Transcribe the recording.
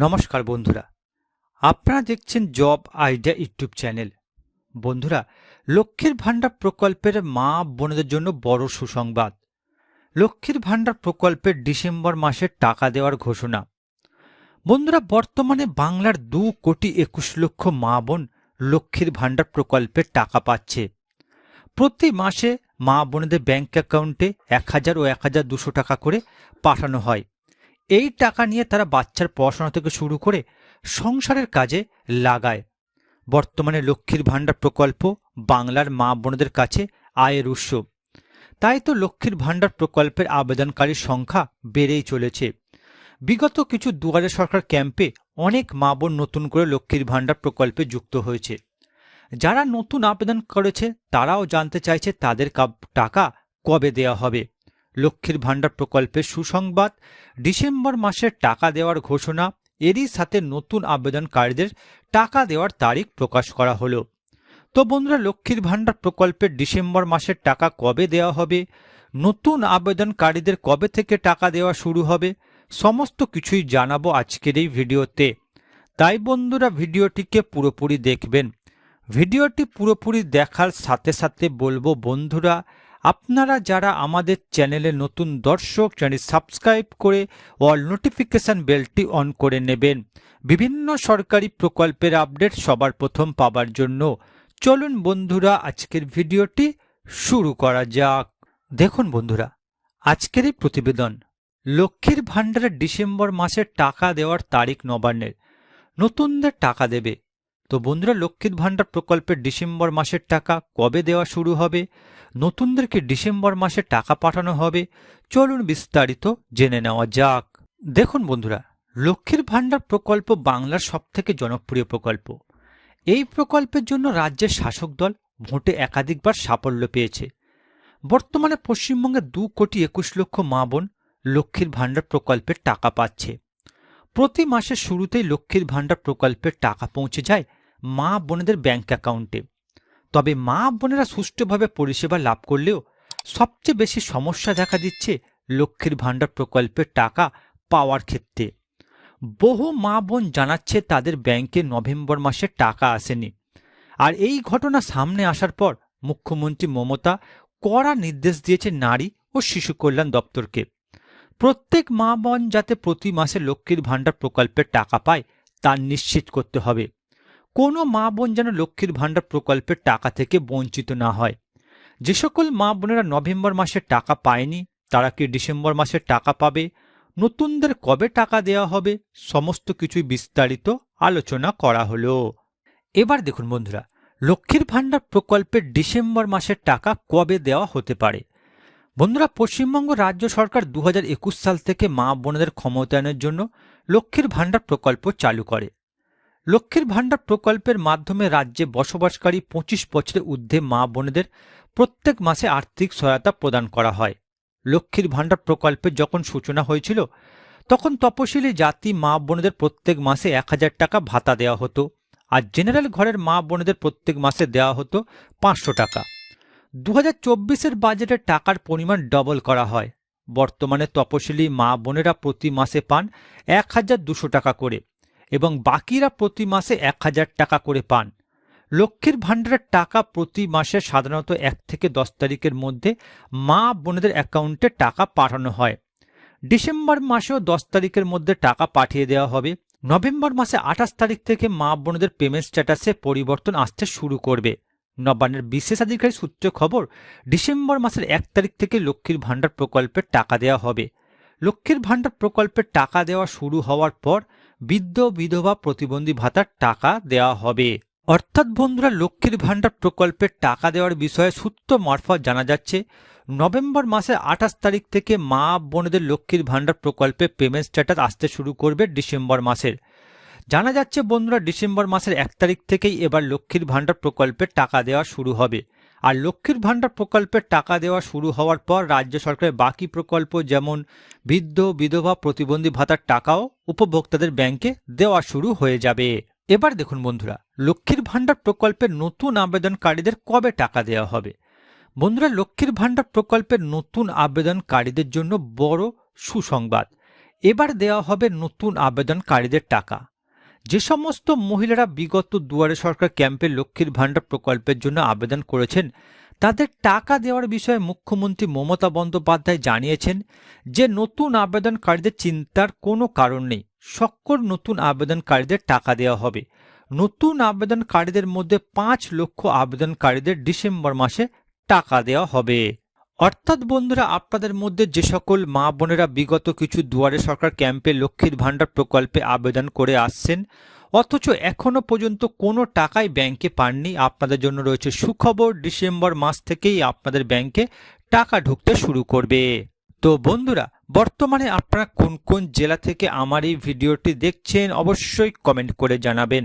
নমস্কার বন্ধুরা। আপনারা দেখছেন জব আইডিয়া ইউটিউব চ্যানেল। বন্ধুরা, লক্ষ্মীর ভাণ্ডার প্রকল্পের মা বোনদের জন্য বড় সুসংবাদ। লক্ষ্মীর ভাণ্ডার প্রকল্পের ডিসেম্বর মাসে টাকা দেওয়ার ঘোষণা। বন্ধুরা, বর্তমানে বাংলার দু কোটি একুশ লক্ষ মা বোন লক্ষ্মীর ভাণ্ডার প্রকল্পের টাকা পাচ্ছে। প্রতি মাসে মা বোনদের ব্যাংক অ্যাকাউন্টে এক হাজার ও এক হাজার দুশো টাকা করে পাঠানো হয়। এই টাকা নিয়ে তারা বাচ্চার পড়াশোনা থেকে শুরু করে সংসারের কাজে লাগায়। বর্তমানে লক্ষ্মীর ভাণ্ডার প্রকল্প বাংলার মা বোনদের কাছে আয়ের উৎস। তাই তো লক্ষ্মীর ভাণ্ডার প্রকল্পের আবেদনকারীর সংখ্যা বেড়েই চলেছে। বিগত কিছু দুয়ারে সরকার ক্যাম্পে অনেক মা বোন নতুন করে লক্ষ্মীর ভাণ্ডার প্রকল্পে যুক্ত হয়েছে। যারা নতুন আবেদন করেছে তারাও জানতে চাইছে তাদের টাকা কবে দেওয়া হবে। লক্ষ্মীর ভাণ্ডার প্রকল্পের সুসংবাদ। ডিসেম্বর মাসের টাকা দেওয়ার ঘোষণা, এরই সাথে নতুন আবেদনকারীদের টাকা দেওয়ার তারিখ প্রকাশ করা হলো। তো বন্ধুরা, লক্ষ্মীর ভাণ্ডার প্রকল্পের ডিসেম্বর মাসের টাকা কবে দেওয়া হবে? নতুন আবেদনকারীদের কবে থেকে টাকা দেওয়া শুরু হবে? সমস্ত কিছুই জানাব আজকের এই ভিডিওতে। তাই বন্ধুরা, ভিডিওটিকে পুরোপুরি দেখবেন। ভিডিওটি পুরোপুরি দেখার সাথে সাথে বলব বন্ধুরা আপনারা যারা আমাদের চ্যানেলে নতুন দর্শক চ্যানেল সাবস্ক্রাইব করে অল নোটিফিকেশন বেলটি অন করে নেবেন। বিভিন্ন সরকারি প্রকল্পের আপডেট সবার প্রথম পাবার জন্য চলুন বন্ধুরা, আজকের ভিডিওটি শুরু করা যাক। দেখুন বন্ধুরা, আজকের এই প্রতিবেদন, লক্ষ্মীর ভাণ্ডারের ডিসেম্বর মাসে টাকা দেওয়ার তারিখ নবান্নের। নতুনদের টাকা দেবে তো বন্ধুরা, লক্ষ্মীর ভাণ্ডার প্রকল্পের ডিসেম্বর মাসের টাকা কবে দেওয়া শুরু হবে? নতুনদেরকে ডিসেম্বর মাসে টাকা পাঠানো হবে? চলুন বিস্তারিত জেনে নেওয়া যাক। দেখুন বন্ধুরা, লক্ষ্মীর ভাণ্ডার প্রকল্প বাংলার সবথেকে জনপ্রিয় প্রকল্প। এই প্রকল্পের জন্য রাজ্যের শাসক দল ভোটে একাধিকবার সাফল্য পেয়েছে। বর্তমানে পশ্চিমবঙ্গে দু কোটি একুশ লক্ষ মা বোন লক্ষ্মীর ভাণ্ডার প্রকল্পের টাকা পাচ্ছে। প্রতি মাসের শুরুতেই লক্ষ্মীর ভাণ্ডার প্রকল্পের টাকা পৌঁছে যায় মা বোনেদের ব্যাংক অ্যাকাউন্টে তবে মা বোনেরা সুষ্ঠুভাবে পরিষেবা লাভ করলেও সবচেয়ে বেশি সমস্যা দেখা দিচ্ছে লক্ষ্মীর ভাণ্ডার প্রকল্পের টাকা পাওয়ার ক্ষেত্রে। বহু মা বোন জানাচ্ছে তাদের ব্যাংকে নভেম্বর মাসে টাকা আসেনি। আর এই ঘটনা সামনে আসার পর মুখ্যমন্ত্রী মমতা কড়া নির্দেশ দিয়েছে নারী ও শিশু কল্যাণ দপ্তরকে। প্রত্যেক মা বোন যাতে প্রতি মাসে লক্ষ্মীর ভাণ্ডার প্রকল্পের টাকা পায় তা নিশ্চিত করতে হবে। কোনো মা বোন যেন লক্ষ্মীর ভাণ্ডার প্রকল্পের টাকা থেকে বঞ্চিত না হয়। যে সকল মা বোনেরা নভেম্বর মাসে টাকা পায়নি, তারা কি ডিসেম্বর মাসে টাকা পাবে? নতুনদের কবে টাকা দেওয়া হবে? সমস্ত কিছুই বিস্তারিত আলোচনা করা হলো। এবার দেখুন বন্ধুরা, লক্ষ্মীর ভাণ্ডার প্রকল্পের ডিসেম্বর মাসের টাকা কবে দেওয়া হতে পারে? বন্ধুরা, পশ্চিমবঙ্গ রাজ্য সরকার দু হাজার একুশ সাল থেকে মা বোনেদের ক্ষমতায়নের জন্য লক্ষ্মীর ভাণ্ডার প্রকল্প চালু করে। লক্ষ্মীর ভাণ্ডার প্রকল্পের মাধ্যমে রাজ্যে বসবাসকারী পঁচিশ বছরের ঊর্ধ্বে মা বোনেদের প্রত্যেক মাসে আর্থিক সহায়তা প্রদান করা হয়। লক্ষ্মীর ভাণ্ডার প্রকল্পের যখন সূচনা হয়েছিল, তখন তপশিলি জাতি মা বোনেদের প্রত্যেক মাসে এক হাজার টাকা ভাতা দেওয়া হতো আর জেনারেল ঘরের মা বোনেদের প্রত্যেক মাসে দেওয়া হতো পাঁচশো টাকা। দু হাজার বাজেটে টাকার পরিমাণ ডবল করা হয়। বর্তমানে তপশিলি মা বোনেরা প্রতি মাসে পান এক হাজার দুশো টাকা করে। এবং বাকিরা প্রতি মাসে এক হাজার টাকা করে পান। লক্ষ্মীর ভাণ্ডারের টাকা প্রতি মাসে সাধারণত এক থেকে দশ তারিখের মধ্যে মা বোনেদের অ্যাকাউন্টে টাকা পাঠানো হয়। ডিসেম্বর মাসেও দশ তারিখের মধ্যে টাকা পাঠিয়ে দেওয়া হবে। নভেম্বর মাসে আঠাশ তারিখ থেকে মা বোনেদের পেমেন্ট স্ট্যাটাসে পরিবর্তন আসতে শুরু করবে। নবান্নের বিশেষাধিকারী সূত্র খবর, ডিসেম্বর মাসের এক তারিখ থেকে লক্ষ্মীর ভাণ্ডার প্রকল্পের টাকা দেওয়া হবে। লক্ষ্মীর ভাণ্ডার প্রকল্পের টাকা দেওয়া শুরু হওয়ার পর বৃদ্ধ, বিধবা প্রতিবন্ধী ভাতার টাকা দেওয়া হবে। অর্থাৎ বন্ধুরা, লক্ষ্মীর ভাণ্ডার প্রকল্পের টাকা দেওয়ার বিষয়ে সূত্র মারফত জানা যাচ্ছে, নভেম্বর মাসের আঠাশ তারিখ থেকে মা বোনদের লক্ষ্মীর ভাণ্ডার প্রকল্পে পেমেন্ট স্ট্যাটাস আসতে শুরু করবে ডিসেম্বর মাসের। জানা যাচ্ছে বন্ধুরা, ডিসেম্বর মাসের এক তারিখ থেকেই এবার লক্ষ্মীর ভাণ্ডার প্রকল্পের টাকা দেওয়া শুরু হবে। আর লক্ষ্মীর ভাণ্ডার প্রকল্পের টাকা দেওয়া শুরু হওয়ার পর রাজ্য সরকারের বাকি প্রকল্প যেমন বৃদ্ধ, বিধবা, প্রতিবন্ধী ভাতার টাকাও উপভোক্তাদের ব্যাংকে দেওয়া শুরু হয়ে যাবে। এবার দেখুন বন্ধুরা, লক্ষ্মীর ভাণ্ডার প্রকল্পের নতুন আবেদনকারীদের কবে টাকা দেওয়া হবে? বন্ধুরা, লক্ষ্মীর ভাণ্ডার প্রকল্পের নতুন আবেদনকারীদের জন্য বড় সুসংবাদ। এবার দেওয়া হবে নতুন আবেদনকারীদের টাকা। যে সমস্ত মহিলারা বিগত দুয়ারে সরকার ক্যাম্পে লক্ষ্মীর ভাণ্ডার প্রকল্পের জন্য আবেদন করেছেন, তাদের টাকা দেওয়ার বিষয়ে মুখ্যমন্ত্রী মমতা বন্দ্যোপাধ্যায় জানিয়েছেন যে নতুন আবেদনকারীদের চিন্তার কোনো কারণ নেই। সকল নতুন আবেদনকারীদের টাকা দেওয়া হবে। নতুন আবেদনকারীদের মধ্যে পাঁচ লক্ষ আবেদনকারীদের ডিসেম্বর মাসে টাকা দেওয়া হবে। অর্থাৎ বন্ধুরা, আপনাদের মধ্যে যে সকল মা বোনেরা বিগত কিছু দুয়ারে সরকার ক্যাম্পে লক্ষ্মীর ভাণ্ডার প্রকল্পে আবেদন করে আসছেন, অথচ এখনও পর্যন্ত কোনো টাকাই ব্যাংকে পাননি। আপনাদের জন্য রয়েছে সুখবর, ডিসেম্বর মাস থেকেই আপনাদের ব্যাংকে টাকা ঢুকতে শুরু করবে। তো বন্ধুরা, বর্তমানে আপনারা কোন কোন জেলা থেকে আমার এই ভিডিওটি দেখছেন, অবশ্যই কমেন্ট করে জানাবেন।